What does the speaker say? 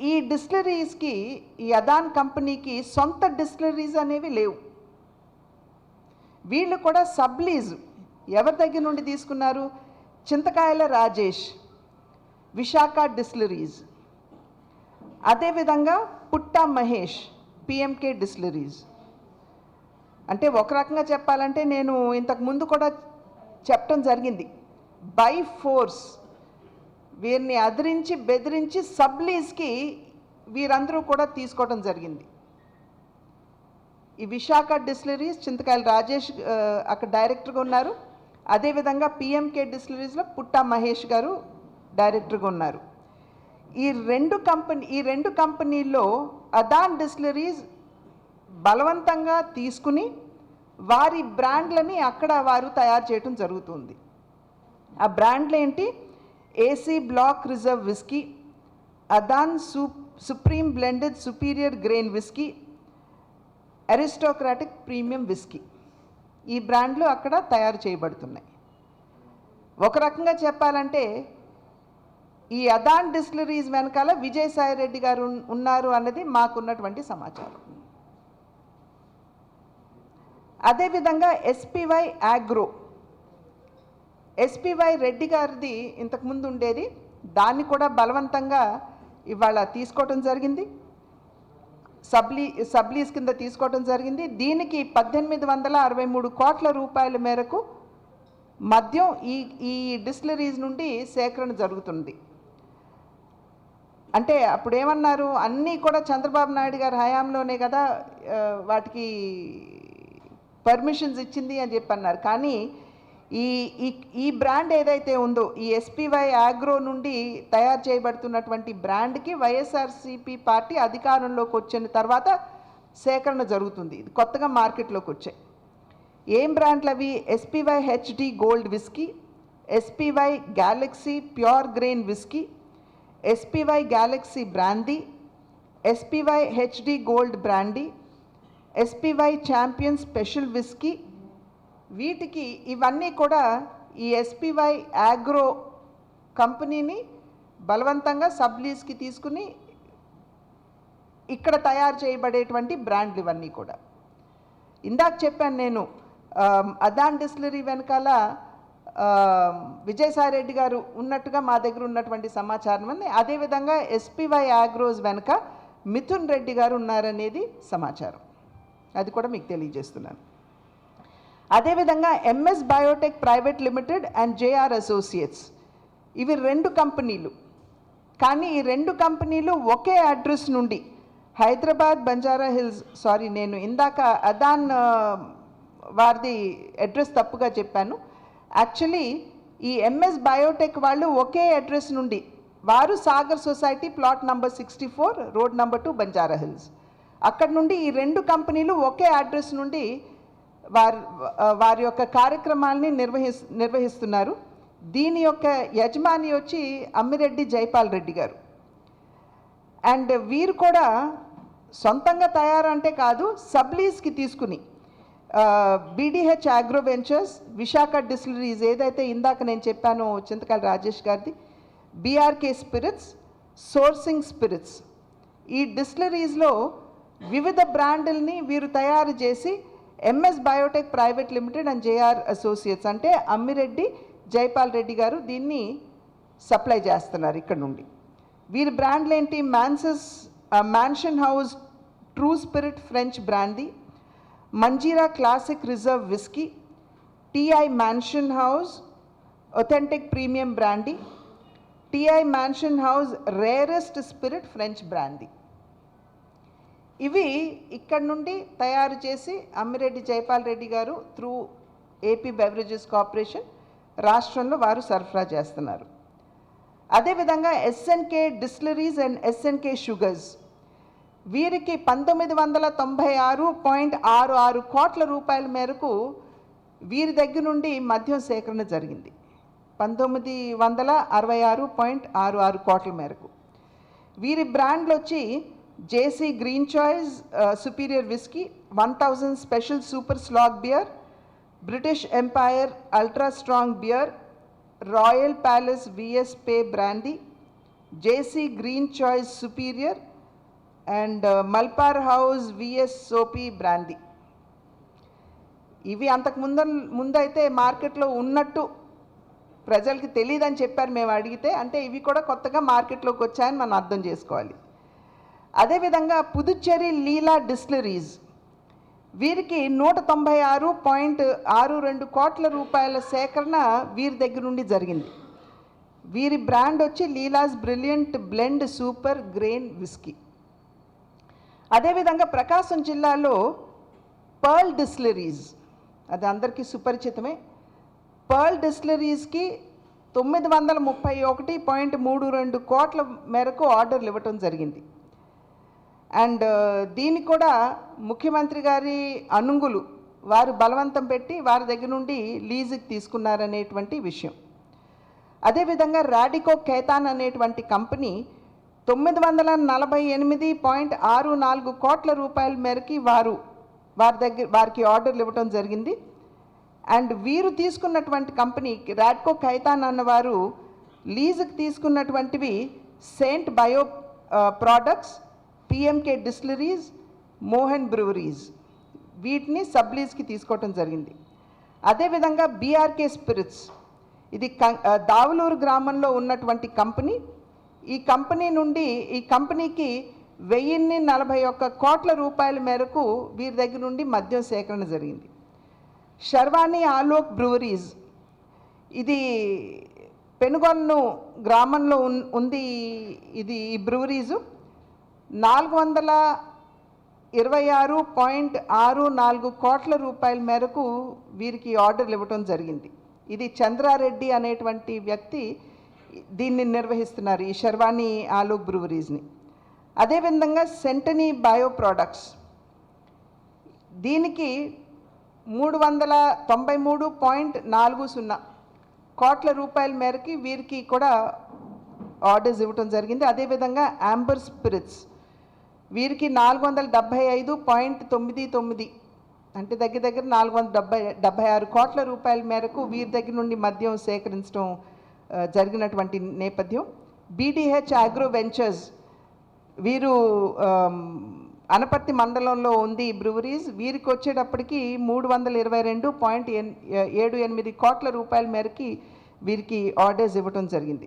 ఈ డిస్టిలరీస్కి ఈ అదాన్ కంపెనీకి సొంత డిస్టిలరీస్ అనేవి లేవు. వీళ్ళు కూడా సబ్లీజ్. ఎవరి దగ్గర నుండి తీసుకున్నారు? చింతకాయల రాజేష్ విశాఖ డిస్టిలరీస్. అదేవిధంగా పుట్టా మహేష్ పిఎంకే డిస్టిలరీస్. అంటే ఒక రకంగా చెప్పాలంటే నేను ఇంతకు ముందు కూడా చెప్పడం జరిగింది. By force. వీరిని అదిరించి బెదిరించి సబ్లీజ్కి వీరందరూ కూడా తీసుకోవడం జరిగింది. ఈ విశాఖ డిస్టిలరీస్ చింతకాయల రాజేష్ అక్కడ డైరెక్టర్గా ఉన్నారు. అదేవిధంగా పిఎంకే డిస్టిలరీస్లో పుట్టా మహేష్ గారు డైరెక్టర్గా ఉన్నారు. ఈ రెండు కంపెనీ ఈ రెండు కంపెనీల్లో అదాన్ డిస్టిలరీస్ బలవంతంగా తీసుకుని వారి బ్రాండ్లని అక్కడ వారు తయారు చేయటం జరుగుతుంది. ఆ బ్రాండ్లు ఏంటి ఏసీ బ్లాక్ రిజర్వ్ విస్కీ అదాన్ సూ supreme blended superior grain whisky aristocratic premium whisky ఈ బ్రాండ్లు అక్కడ తయారు చేయబడుతున్నాయి. ఒక రకంగా చెప్పాలంటే ఈ అదాన్ డిస్టిలరీస్ వెనకాల విజయసాయి రెడ్డి గారు ఉన్నారు అన్నది మాకున్నటువంటి సమాచారం. అదేవిధంగా ఎస్పివై ఆగ్రో ఎస్పివై రెడ్డి గారిది ఇంతకుముందు ఉండేది. దాన్ని కూడా బలవంతంగా ఇవాళ తీసుకోవటం జరిగింది. సబ్లీ సబ్లీస్ కింద తీసుకోవటం జరిగింది. దీనికి పద్దెనిమిది వందల అరవై మూడు కోట్ల రూపాయల మేరకు మద్యం ఈ ఈ డిస్టిలరీస్ నుండి సేకరణ జరుగుతుంది. అంటే అప్పుడు ఏమన్నారు అన్నీ కూడా చంద్రబాబు నాయుడు గారి హయాంలోనే కదా వాటికి పర్మిషన్స్ ఇచ్చింది అని చెప్పి అన్నారు కానీ ఈ ఈ బ్రాండ్ ఏదైతే ఉందో ఈ ఎస్పీవై ఆగ్రో నుండి తయారు చేయబడుతున్నటువంటి బ్రాండ్కి వైఎస్ఆర్సీపీ పార్టీ అధికారంలోకి వచ్చిన తర్వాత సేకరణ జరుగుతుంది. ఇది కొత్తగా మార్కెట్లోకి వచ్చాయి. ఏం బ్రాండ్లు అవి? SPY HD gold whisky SPY galaxy pure grain whisky SPY galaxy brandy SPY HD gold brandy SPY champion special whisky వీటికి ఇవన్నీ కూడా ఈ ఎస్పీవై ఆగ్రో కంపెనీని బలవంతంగా సబ్లీస్కి తీసుకుని ఇక్కడ తయారు చేయబడేటువంటి బ్రాండ్లు ఇవన్నీ కూడా. ఇందాక చెప్పాను నేను అదాన్ డిస్లరీ వెనకాల విజయసాయిరెడ్డి విజయసాయి రెడ్డి గారు ఉన్నట్టుగా మా దగ్గర ఉన్నటువంటి సమాచారం ఉంది. అదేవిధంగా ఎస్పీవై ఆగ్రోస్ వెనుక మిథున్ రెడ్డి గారు ఉన్నారనేది సమాచారం. అది కూడా మీకు తెలియజేస్తున్నాను. అదేవిధంగా MS biotech private limited and JR associates. ఇవి రెండు కంపెనీలు. కానీ ఈ రెండు కంపెనీలు ఒకే అడ్రస్ నుండి హైదరాబాద్ బంజారా హిల్స్ సారీ నేను ఇందాక అదాన్ వారిది అడ్రస్ తప్పుగా చెప్పాను. యాక్చువల్లీ ఈ ఎంఎస్ బయోటెక్ వాళ్ళు ఒకే అడ్రస్ నుండి వారు Sagar society plot number sixty four road number two Banjara hills. అక్కడ నుండి ఈ రెండు కంపెనీలు ఒకే అడ్రస్ నుండి వారి వారి యొక్క కార్యక్రమాల్ని నిర్వహిస్ నిర్వహిస్తున్నారు. దీని యొక్క యజమాని వచ్చి అమ్మిరెడ్డి జైపాల్ రెడ్డి గారు. అండ్ వీరు కూడా సొంతంగా తయారంటే కాదు సబ్లీస్కి తీసుకుని BDH agro ventures Visakha distilleries ఏదైతే ఇందాక నేను చెప్పానో చింతకాల రాజేష్ గారిది బీఆర్కే స్పిరిట్స్ సోర్సింగ్ స్పిరిట్స్. ఈ డిస్టిలరీస్లో వివిధ బ్రాండుల్ని వీరు తయారు చేసి MS biotech private limited and JR associates అంటే అమ్మిరెడ్డి జైపాల్ రెడ్డి గారు దీన్ని సప్లై చేస్తున్నారు ఇక్కడ నుండి. వీరి బ్రాండ్లు ఏంటి? మ్యాన్సస్ mansion house true spirit French brandy Manjira classic reserve whisky TI mansion house authentic premium brandy TI mansion house rarest spirit French brandy ఇవి ఇక్కడ నుండి తయారు చేసి అమ్మిరెడ్డి జైపాల్ రెడ్డి గారు త్రూ ఏపీ బెవరేజెస్ కార్పొరేషన్ రాష్ట్రంలో వారు సరఫరా చేస్తున్నారు. అదేవిధంగా SNK distilleries and SNK sugars వీరికి పంతొమ్మిది వందల తొంభై ఆరు పాయింట్ ఆరు ఆరు కోట్ల రూపాయల మేరకు వీరి దగ్గర నుండి మద్యం సేకరణ జరిగింది. పంతొమ్మిది వందల అరవై ఆరు పాయింట్ ఆరు ఆరు కోట్ల మేరకు వీరి బ్రాండ్లు వచ్చి JC green choice superior whisky one thousand special super slag beer British empire ultra strong beer royal palace VSOP brandy JC green choice superior and మల్పార్ house VSOP brandy ఇవి అంతకు ముంద ముందైతే మార్కెట్లో ఉన్నట్టు ప్రజలకి తెలియదని చెప్పారు మేము అడిగితే. అంటే ఇవి కూడా కొత్తగా మార్కెట్లోకి వచ్చాయని మనం అర్థం చేసుకోవాలి. అదేవిధంగా పుదుచ్చేరి లీలా డిస్టిలరీస్. వీరికి నూట తొంభై ఆరు పాయింట్ ఆరు రెండు కోట్ల రూపాయల సేకరణ వీరి దగ్గర నుండి జరిగింది. వీరి బ్రాండ్ వచ్చి Leela's brilliant blend super grain whisky. అదేవిధంగా ప్రకాశం జిల్లాలో పర్ల్ డిస్టిలరీస్ అది అందరికీ సుపరిచితమే. పర్ల్ డిస్టిలరీస్కి తొమ్మిది వందల ముప్పై ఒకటి పాయింట్ మూడు రెండు కోట్ల మేరకు ఆర్డర్లు ఇవ్వటం జరిగింది. అండ్ దీనికి కూడా ముఖ్యమంత్రి గారి అనుంగులు వారు బలవంతం పెట్టి వారి దగ్గర నుండి లీజుకి తీసుకున్నారనేటువంటి విషయం. అదేవిధంగా రాడికో ఖేతాన్ అనేటువంటి కంపెనీ తొమ్మిది వందల నలభై ఎనిమిది పాయింట్ ఆరు నాలుగు కోట్ల రూపాయల మేరకి వారు వారి దగ్గర వారికి ఆర్డర్లు ఇవ్వడం జరిగింది. అండ్ వీరు తీసుకున్నటువంటి కంపెనీ రాడ్కో ఖైతాన్ అన్నవారు లీజుకి తీసుకున్నటువంటివి saint bio products PMK distilleries Mohan breweries వీటిని సబ్లీజ్కి తీసుకోవటం జరిగింది. అదేవిధంగా బీఆర్కే స్పిరిట్స్ ఇది క- దావులూరు గ్రామంలో ఉన్నటువంటి కంపెనీ ఈ కంపెనీ నుండి ఈ కంపెనీకి వెయ్యిన్ని నలభై ఒక్క కోట్ల రూపాయల మేరకు వీరి దగ్గర నుండి మద్యం సేకరణ జరిగింది. శర్వాణి ఆలోక్ బ్రూవరీస్ ఇది పెనుగొన్ను గ్రామంలో ఉంది ఇది ఈ బ్రూవరీజు నాలుగు వందల ఇరవై ఆరు పాయింట్ ఆరు నాలుగు కోట్ల రూపాయల మేరకు వీరికి ఆర్డర్లు ఇవ్వటం జరిగింది. ఇది చంద్రారెడ్డి అనేటువంటి వ్యక్తి దీన్ని నిర్వహిస్తున్నారు ఈ శర్వాణి ఆలోక్ బ్రూవరీస్ని. అదేవిధంగా సెంటనీ బయో ప్రోడక్ట్స్ దీనికి మూడు వందల తొంభై మూడు పాయింట్ నాలుగు సున్నా కోట్ల రూపాయల మేరకి వీరికి కూడా ఆర్డర్స్ ఇవ్వటం జరిగింది. అదేవిధంగా యాంబర్ స్పిరిట్స్ వీరికి నాలుగు వందల డెబ్భై ఐదు పాయింట్ తొమ్మిది తొమ్మిది. అంటే దగ్గర దగ్గర నాలుగు వందల డెబ్బై డెబ్బై ఆరు కోట్ల రూపాయల మేరకు వీరి దగ్గర నుండి మద్యం సేకరించడం జరిగినటువంటి నేపథ్యం. బీడీహెచ్ అగ్రో వెంచర్స్ వీరు అనపర్తి మండలంలో ఉంది బ్రూవరీస్. వీరికి వచ్చేటప్పటికి మూడు వందల ఇరవై రెండు పాయింట్ ఎన్ ఏడు ఎనిమిది కోట్ల రూపాయల మేరకి వీరికి ఆర్డర్స్ ఇవ్వటం జరిగింది.